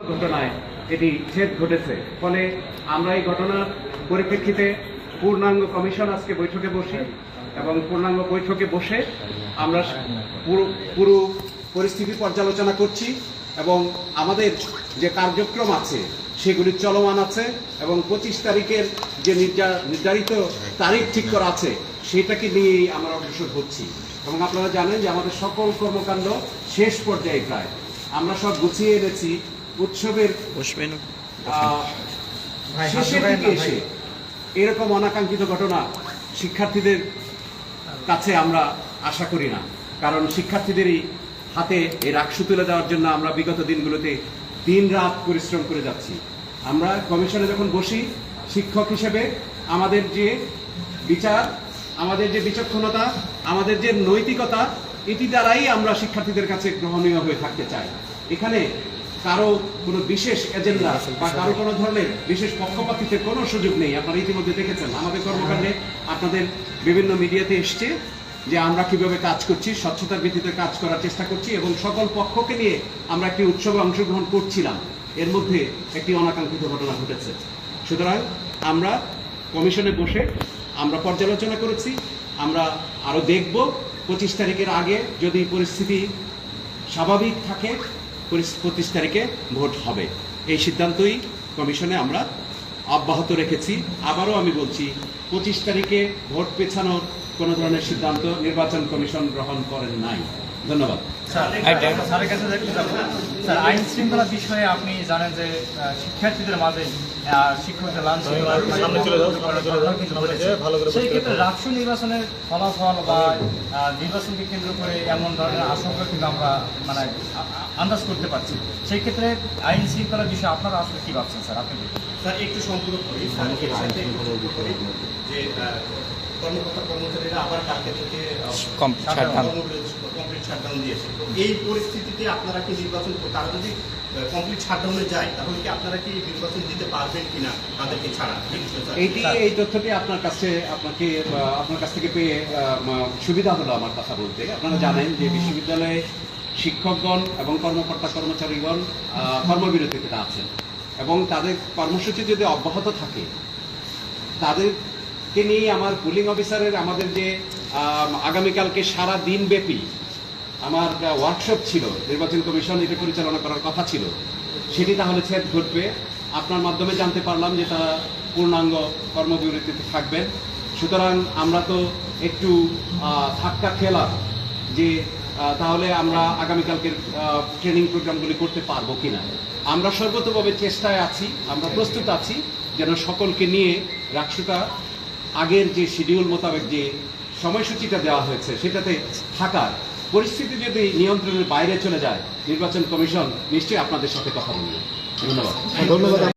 ঘটনায় এটি ছেদ ঘটেছে। ফলে আমরা এই ঘটনার পরিপ্রেক্ষিতে পূর্ণাঙ্গ কমিশন আজকে বৈঠকে বসি এবং পূর্ণাঙ্গ বৈঠকে বসে আমরা পুরো পুরো পরিস্থিতি পর্যালোচনা করছি এবং আমাদের যে কার্যক্রম আছে সেগুলি চলমান আছে এবং পঁচিশ তারিখের যে নির্ধারিত তারিখ ঠিক করা আছে সেটাকে নিয়েই আমরা অগ্রসর হচ্ছি। এবং আপনারা জানেন যে আমাদের সকল কর্মকাণ্ড শেষ পর্যায়ে প্রায়। আমরা সব গুছিয়ে এনেছি উৎসবের বসবেন। শেষের দিকে এসে এরকম অনাকাঙ্ক্ষিত ঘটনা শিক্ষার্থীদের কাছে আমরা আশা করি না। কারণ শিক্ষার্থীদেরই হাতে এই রাক্ষু তুলে দেওয়ার জন্য আমরা বিগত দিনগুলোতে দিন রাত পরিশ্রম করে যাচ্ছি। আমরা কমিশনে যখন বসি শিক্ষক হিসেবে আমাদের যে বিচার আমাদের যে বিচক্ষণতা আমাদের যে নৈতিকতা এটি দ্বারাই আমরা শিক্ষার্থীদের কাছে গ্রহণীয় হয়ে থাকতে চাই। এখানে কারও কোনো বিশেষ এজেন্ডা বা কারও কোনো ধরনের বিশেষ পক্ষপাতিত্বের কোনো সুযোগ নেই। আপনারা ইতিমধ্যে দেখেছেন আমাদের কর্মকাণ্ডে আপনাদের বিভিন্ন মিডিয়াতে এসছে যে আমরা কীভাবে কাজ করছি স্বচ্ছতার ভিত্তিতে কাজ করার চেষ্টা করছি এবং সকল পক্ষকে নিয়ে আমরা একটি উৎসবে অংশগ্রহণ করছিলাম। এর মধ্যে একটি অনাকাঙ্ক্ষিত ঘটনা ঘটেছে। সুতরাং আমরা কমিশনে বসে আমরা পর্যালোচনা করেছি আমরা আরও দেখব পঁচিশ তারিখের আগে যদি পরিস্থিতি স্বাভাবিক থাকে পঁচিশ তারিখে ভোট হবে। এই সিদ্ধান্তই কমিশনে আমরা অব্যাহত রেখেছি। আবারও আমি বলছি, পঁচিশ তারিখে ভোট পেছানোর কোনো ধরনের সিদ্ধান্ত নির্বাচন কমিশন গ্রহণ করেন নাই। ধন্যবাদ। স্যারের কাছে স্যার আইন শৃঙ্খলা বিষয়ে আপনি জানেন যে শিক্ষার্থীদের মাঝে শিক্ষকদের লাঞ্চ সামনে চলে যাও, সামনে চলে যাও, সামনে যেয়ে ভালো করে সেই ক্ষেত্রে রাষ্ট্র নির্বাচনের ফলাফল বা নির্বাচনকে কেন্দ্র করে এমন ধরনের আশঙ্কা কিন্তু আমরা মানে আন্দাজ করতে পারছি। সেই ক্ষেত্রে আইন শৃঙ্খলার বিষয়ে আপনারা আসলে কি ভাবছেন স্যার? আপনি স্যার একটু সম্পূর্ণ করি যে কর্মকর্তা কর্মচারীরা আবার কালকে থেকে. কমপ্লিট শাটডাউন দিয়েছে। তো এই পরিস্থিতিতে আপনারা কি নির্বাচন তারা যদি কমপ্লিট শাটডাউনে যায় তাহলে কি আপনারা কি নির্বাচন দিতে পারবেন কিনা তাদেরকে ছাড়া? এই এইটি এই তথ্যটি আপনার কাছে আপনাকে আপনার কাছ থেকে পেয়ে সুবিধা হলো আমার কথা বলতে। আপনারা জানেন যে বিশ্ববিদ্যালয়ে শিক্ষকগণ এবং কর্মকর্তা কর্মচারীগণ আহ, কর্মবিরতিতে আছেন। এবং তাদের কর্মসূচি যদি অব্যাহত থাকে তাদেরকে নিয়ে আমার পুলিং অফিসারের আমাদের যে আগামীকালকে সারা দিন ব্যাপী আমার ওয়ার্কশপ ছিল, নির্বাচন কমিশন এটা পরিচালনা করার কথা ছিল। সেটি তাহলে ছেদ ঘটবে। আপনার মাধ্যমে জানতে পারলাম যে তারা পূর্ণাঙ্গ কর্মবিরতিতে থাকবেন। সুতরাং আমরা তো একটু ধাক্কা খেলাম যে তাহলে আমরা আগামীকালকের ট্রেনিং প্রোগ্রামগুলি করতে পারব কিনা। আমরা সর্বতভাবে চেষ্টায় আছি, আমরা প্রস্তুত আছি যেন সকলকে নিয়ে রাষ্ট্রটা আগের যে শিডিউল মোতাবেক যে সময়সূচিটা দেওয়া হয়েছে, সেটাতে থাকার। পরিস্থিতি যদি নিয়ন্ত্রণের বাইরে চলে যায়, নির্বাচন কমিশন নিশ্চয়ই আপনাদের সাথে কথা বলবে। ধন্যবাদ। ধন্যবাদ।